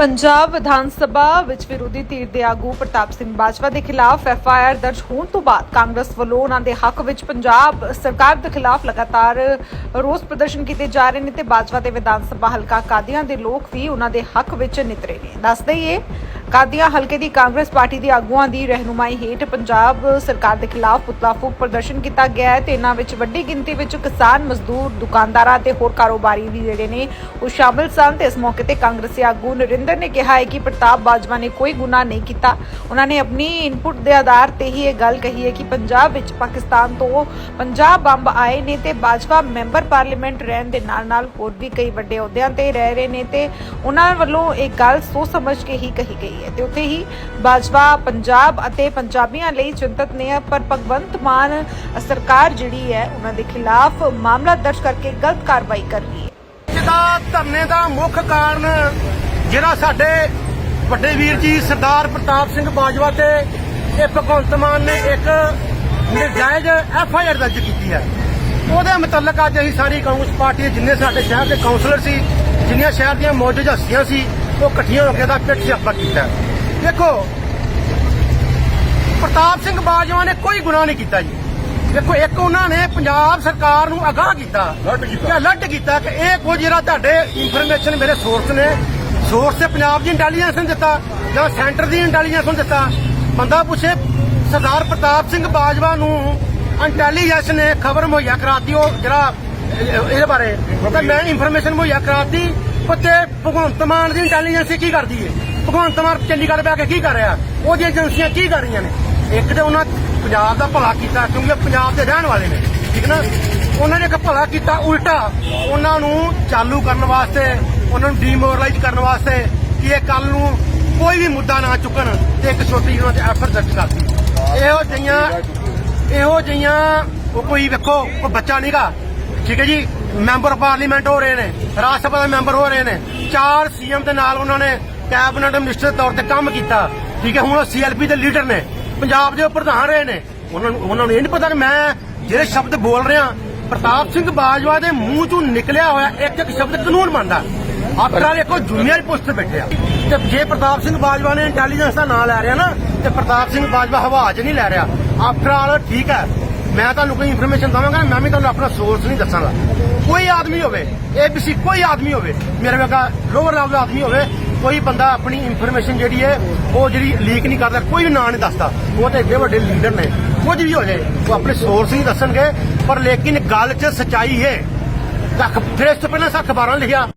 ਪੰਜਾਬ ਵਿਧਾਨ ਸਭਾ ਵਿੱਚ ਵਿਰੋਧੀ ਧਿਰ ਦੇ ਆਗੂ ਪ੍ਰਤਾਪ ਸਿੰਘ ਬਾਜਵਾ ਦੇ ਖਿਲਾਫ ਐਫ ਆਈ ਆਰ ਦਰਜ ਹੋਣ ਤੋਂ ਬਾਅਦ ਕਾਂਗਰਸ ਵੱਲੋਂ ਉਹਨਾਂ ਦੇ ਹੱਕ ਵਿੱਚ ਪੰਜਾਬ ਸਰਕਾਰ ਦੇ ਖਿਲਾਫ ਲਗਾਤਾਰ ਰੋਸ ਪ੍ਰਦਰਸ਼ਨ ਕੀਤੇ ਜਾ ਰਹੇ ਨੇ ਤੇ ਬਾਜਵਾ ਦੇ ਵਿਧਾਨ ਸਭਾ ਹਲਕਾ ਕਾਦੀਆਂ ਦੇ ਲੋਕ ਵੀ ਉਹਨਾਂ ਦੇ ਹੱਕ ਵਿੱਚ ਨਿਤਰੇ ਨੇ। ਦੱਸ ਦਈਏ ਕਾਦੀਆਂ ਹਲਕੇ ਦੀ ਕਾਂਗਰਸ ਪਾਰਟੀ ਦੇ ਆਗੂਆਂ ਦੀ ਰਹਿਨੁਮਾਈ ਹੇਠ ਪੰਜਾਬ ਸਰਕਾਰ ਦੇ ਖਿਲਾਫ ਪੁਤਲਾ ਫੂਕ ਪ੍ਰਦਰਸ਼ਨ ਕੀਤਾ ਗਿਆ ਹੈ ਤੇ ਇਹਨਾਂ ਵਿੱਚ ਵੱਡੀ ਗਿਣਤੀ ਵਿੱਚ ਕਿਸਾਨ ਮਜ਼ਦੂਰ, ਦੁਕਾਨਦਾਰਾਂ ਤੇ ਹੋਰ ਕਾਰੋਬਾਰੀ ਵੀ ਜਿਹੜੇ ਨੇ ਉਹ ਸ਼ਾਮਲ ਸਨ ਤੇ ਇਸ ਮੌਕੇ ਤੇ ਕਾਂਗਰਸੀ ਆਗੂ ਨਰਿੰਦਰ ਨੇ ਕਿਹਾ ਹੈ ਕਿ ਪ੍ਰਤਾਪ ਬਾਜਵਾ ਨੇ ਕੋਈ ਗੁਨਾਹ ਨਹੀਂ ਕੀਤਾ। ਉਹਨਾਂ ਨੇ ਆਪਣੀ ਇਨਪੁਟ ਦੇ ਆਧਾਰ ਤੇ ਹੀ ਇਹ ਗੱਲ ਕਹੀ ਹੈ ਕਿ ਪੰਜਾਬ ਵਿੱਚ ਪਾਕਿਸਤਾਨ ਤੋਂ ਪੰਜਾਬ ਬੰਬ ਆਏ ਨੇ ਤੇ ਬਾਜਵਾ ਮੈਂਬਰ ਪਾਰਲੀਮੈਂਟ ਰਹਿਣ ਦੇ ਨਾਲ ਨਾਲ ਹੋਰ ਵੀ ਕਈ ਵੱਡੇ ਅਹੁਦਿਆਂ ਤੇ ਰਹਿ ਰਹੇ ਨੇ ਤੇ ਉਹਨਾਂ ਵੱਲੋਂ ਇਹ ਗੱਲ ਸੋਚ ਸਮਝ ਕੇ ਹੀ ਕਹੀ ਗਈ। ਹੈ। ਤੇ ਉੱਥੇ ਹੀ ਬਾਜਵਾ ਪੰਜਾਬ ਅਤੇ ਪੰਜਾਬੀਆਂ ਲਈ ਚਿੰਤਤ ਨੇ, ਪਰ ਭਗਵੰਤ ਮਾਨ ਸਰਕਾਰ ਜਿਹੜੀ ਹੈ, ਉਹਨਾਂ ਦੇ ਖਿਲਾਫ ਮਾਮਲਾ ਦਰਜ ਕਰਕੇ ਗਲਤ ਕਾਰਵਾਈ ਕਰ ਰਹੀ ਹੈ। ਅੱਜ ਧਰਨੇ ਦਾ ਮੁੱਖ ਕਾਰਨ ਜਿਹੜਾ ਸਾਡੇ ਵੱਡੇ ਵੀਰ ਜੀ ਸਰਦਾਰ ਪ੍ਰਤਾਪ ਸਿੰਘ ਬਾਜਵਾ ਤੇ ਇਹ ਭਗਵੰਤ ਮਾਨ ਨੇ ਇੱਕ ਨਜਾਇਜ਼ ਐਫ ਆਈ ਆਰ ਦਰਜ ਕੀਤੀ ਹੈ। ਉਹਦੇ ਮੁਤਲਕ ਅੱਜ ਅਸੀਂ ਸਾਰੀ ਕਾਂਗਰਸ ਪਾਰਟੀ ਦੇ ਜਿੰਨੇ ਸਾਡੇ ਸ਼ਹਿਰ ਦੇ ਕਾਉਂਸਲਰ ਸੀ, ਜਿੰਨੀਆਂ ਸ਼ਹਿਰ ਦੀਆਂ ਮੌਜੂਦ ਹਸਤੀਆਂ ਸੀ ਉਹ ਇਕੱਠੀਆਂ ਹੋ ਕੇ ਦਾ ਪਿੱਠ ਸਿਆਪਾ ਕੀਤਾ। ਦੇਖੋ ਪ੍ਰਤਾਪ ਸਿੰਘ ਬਾਜਵਾ ਨੇ ਕੋਈ ਗੁਨਾਹ ਨਹੀਂ ਕੀਤਾ ਜੀ। ਦੇਖੋ ਇੱਕ ਉਹਨਾਂ ਨੇ ਪੰਜਾਬ ਸਰਕਾਰ ਨੂੰ ਅਗਾਹ ਕੀਤਾ। ਕਿ ਅਲਰਟ ਕੀਤਾ ਕਿ ਇਹ ਕੁਝ ਜਿਹੜਾ ਤੁਹਾਡੇ ਇਨਫੋਰਮੇਸ਼ਨ ਮੇਰੇ ਸੋਰਸ ਨੇ। ਸੋਰਸ ਤੇ ਪੰਜਾਬ ਦੀ ਇੰਟੈਲੀਜੈਂਸ ਨੇ ਦਿੱਤਾ ਜਾਂ ਸੈਂਟਰ ਦੀ ਇੰਟੈਲੀਜੈਂਸ ਨੇ ਦਿੱਤਾ। ਬੰਦਾ ਪੁੱਛੇ ਸਰਦਾਰ ਪ੍ਰਤਾਪ ਸਿੰਘ ਬਾਜਵਾ ਨੂੰ ਇੰਟੈਲੀਜੈਂਸ ਨੇ ਖਬਰ ਮੁਹੱਈਆ ਕਰਾਤੀ ਉਹ ਜਿਹੜਾ ਇਹ- ਇਹਦੇ ਬਾਰੇ ਤਾਂ ਮੈਂ ਇਨਫੋਰਮੇਸ਼ਨ ਮੁਹੱਈਆ ਕਰਾਤੀ। ਉੱਤੇ ਭਗਵੰਤ ਮਾਨ ਦੀ ਇੰਟੈਲੀਜੈਂਸੀ ਕੀ ਕਰਦੀ ਹੈ ਭਗਵੰਤ ਮਾਨ ਚੰਡੀਗੜ੍ਹ ਬੈ ਕੇ ਕੀ ਕਰ ਰਿਹਾ? ਉਹਦੀਆਂ ਏਜੰਸੀਆਂ ਕੀ ਕਰ ਰਹੀਆਂ ਨੇ? ਇੱਕ ਤੇ ਉਹਨਾਂ ਪੰਜਾਬ ਦਾ ਭਲਾ ਕੀਤਾ, ਕਿਉਂਕਿ ਪੰਜਾਬ ਦੇ ਰਹਿਣ ਵਾਲੇ ਨੇ, ਠੀਕ ਨਾ? ਉਹਨਾਂ ਨੇ ਇੱਕ ਭਲਾ ਕੀਤਾ ਉਲਟਾ, ਉਹਨਾਂ ਨੂੰ ਚਾਲੂ ਕਰਨ ਵਾਸਤੇ, ਉਹਨਾਂ ਨੂੰ ਡੀਮੋਰਲਾਈਜ਼ ਕਰਨ ਵਾਸਤੇ ਕਿ ਇਹ ਕੱਲ ਨੂੰ ਕੋਈ ਵੀ ਮੁੱਦਾ ਨਾ ਚੁੱਕਣ ਤੇ ਇੱਕ ਛੋਟੀ ਜਿਹੀ ਉਹਨਾਂ ਤੇ ਐਫਰਟ ਦਰਜ ਕਰਤੀ ਇਹੋ ਜਿਹੀਆਂ ਇਹੋ ਜਿਹੀਆਂ ਕੋਈ ਵੇਖੋ ਕੋਈ ਬੱਚਾ ਨਹੀਂਗਾ ਠੀਕ ਹੈ ਜੀ? ਮੈਂਬਰ ਪਾਰਲੀਮੈਂਟ ਹੋ ਰਹੇ ਨੇ ਰਾਜ ਸਭਾ ਦੇ ਮੈਂਬਰ ਹੋ ਰਹੇ ਨੇ। ਚਾਰ ਸੀਐਮ ਦੇ ਨਾਲ ਉਹਨਾਂ ਨੇ ਕੈਬਨਿਟ ਮਿਨਿਸਟਰ ਤੌਰ ਤੇ ਕੰਮ ਕੀਤਾ। ਠੀਕ ਹੈ, ਹੁਣ ਉਹ ਸੀਐਲਪੀ ਦੇ ਲੀਡਰ ਨੇ, ਪੰਜਾਬ ਦੇ ਪ੍ਰਧਾਨ ਰਹੇ ਨੇ। ਉਹਨਾਂ ਨੂੰ ਉਹਨਾਂ ਨੂੰ ਇਹ ਨਹੀਂ ਪਤਾ ਕਿ ਮੈਂ ਜਿਹੜੇ ਸ਼ਬਦ ਬੋਲ ਰਿਹਾ, ਪ੍ਰਤਾਪ ਸਿੰਘ ਬਾਜਵਾ ਦੇ ਮੂੰਹ ਚੋਂ ਨਿਕਲਿਆ ਹੋਇਆ ਇੱਕ ਇੱਕ ਸ਼ਬਦ ਕਾਨੂੰਨ ਬਣਦਾ। ਆਫਟਰ ਆਲ ਇੱਕੋ ਜੂਨੀਅਰ ਪੋਸਟ ਬੈਠਿਆ ਤੇ ਜੇ ਪ੍ਰਤਾਪ ਸਿੰਘ ਬਾਜਵਾ ਨੇ ਇੰਟੈਲੀਜੈਂਸ ਦਾ ਨਾਂ ਲੈ ਰਿਹਾ ਨਾ, ਤੇ ਪ੍ਰਤਾਪ ਸਿੰਘ ਬਾਜਵਾ ਹਵਾ 'ਚ ਨਹੀਂ ਲੈ ਰਿਹਾ। ਆਫਟਰ ਆਲ ਠੀਕ ਹੈ ਮੈਂ ਤੁਹਾਨੂੰ ਕੋਈ ਇਨਫੋਰਮੇਸ਼ਨ ਦਵਾਂਗਾ, ਮੈਂ ਵੀ ਤੁਹਾਨੂੰ ਆਪਣਾ ਸੋਰਸ ਨਹੀਂ ਦੱਸਾਂਗਾ। ਕੋਈ ਆਦਮੀ ਹੋਵੇ ਏਬੀਸੀ ਕੋਈ ਆਦਮੀ ਹੋਵੇ, ਮੇਰੇ ਵਰਗਾ ਲੋਅਰ ਲੈਵਲ ਦਾ ਆਦਮੀ ਹੋਵੇ, ਕੋਈ ਬੰਦਾ ਆਪਣੀ ਇਨਫੋਰਮੇਸ਼ਨ ਜਿਹੜੀ ਹੈ, ਉਹ ਜਿਹੜੀ ਲੀਕ ਨਹੀਂ ਕਰਦਾ, ਕੋਈ ਵੀ ਨਾਂ ਨਹੀਂ ਦੱਸਦਾ, ਉਹ ਤਾਂ ਏਡੇ ਵੱਡੇ ਲੀਡਰ ਨੇ। ਕੁਝ ਵੀ ਹੋ ਜਾਏ, ਉਹ ਆਪਣੇ ਸੋਰਸ ਨਹੀਂ ਦੱਸਣਗੇ, ਪਰ ਲੇਕਿਨ ਗੱਲ 'ਚ ਸਚਾਈ ਹੈ। ਲੱਖ ਫਿਰ ਇਸ ਤੋਂ ਪਹਿਲਾਂ ਸੱਖ 12 ਲਿਖਿਆ।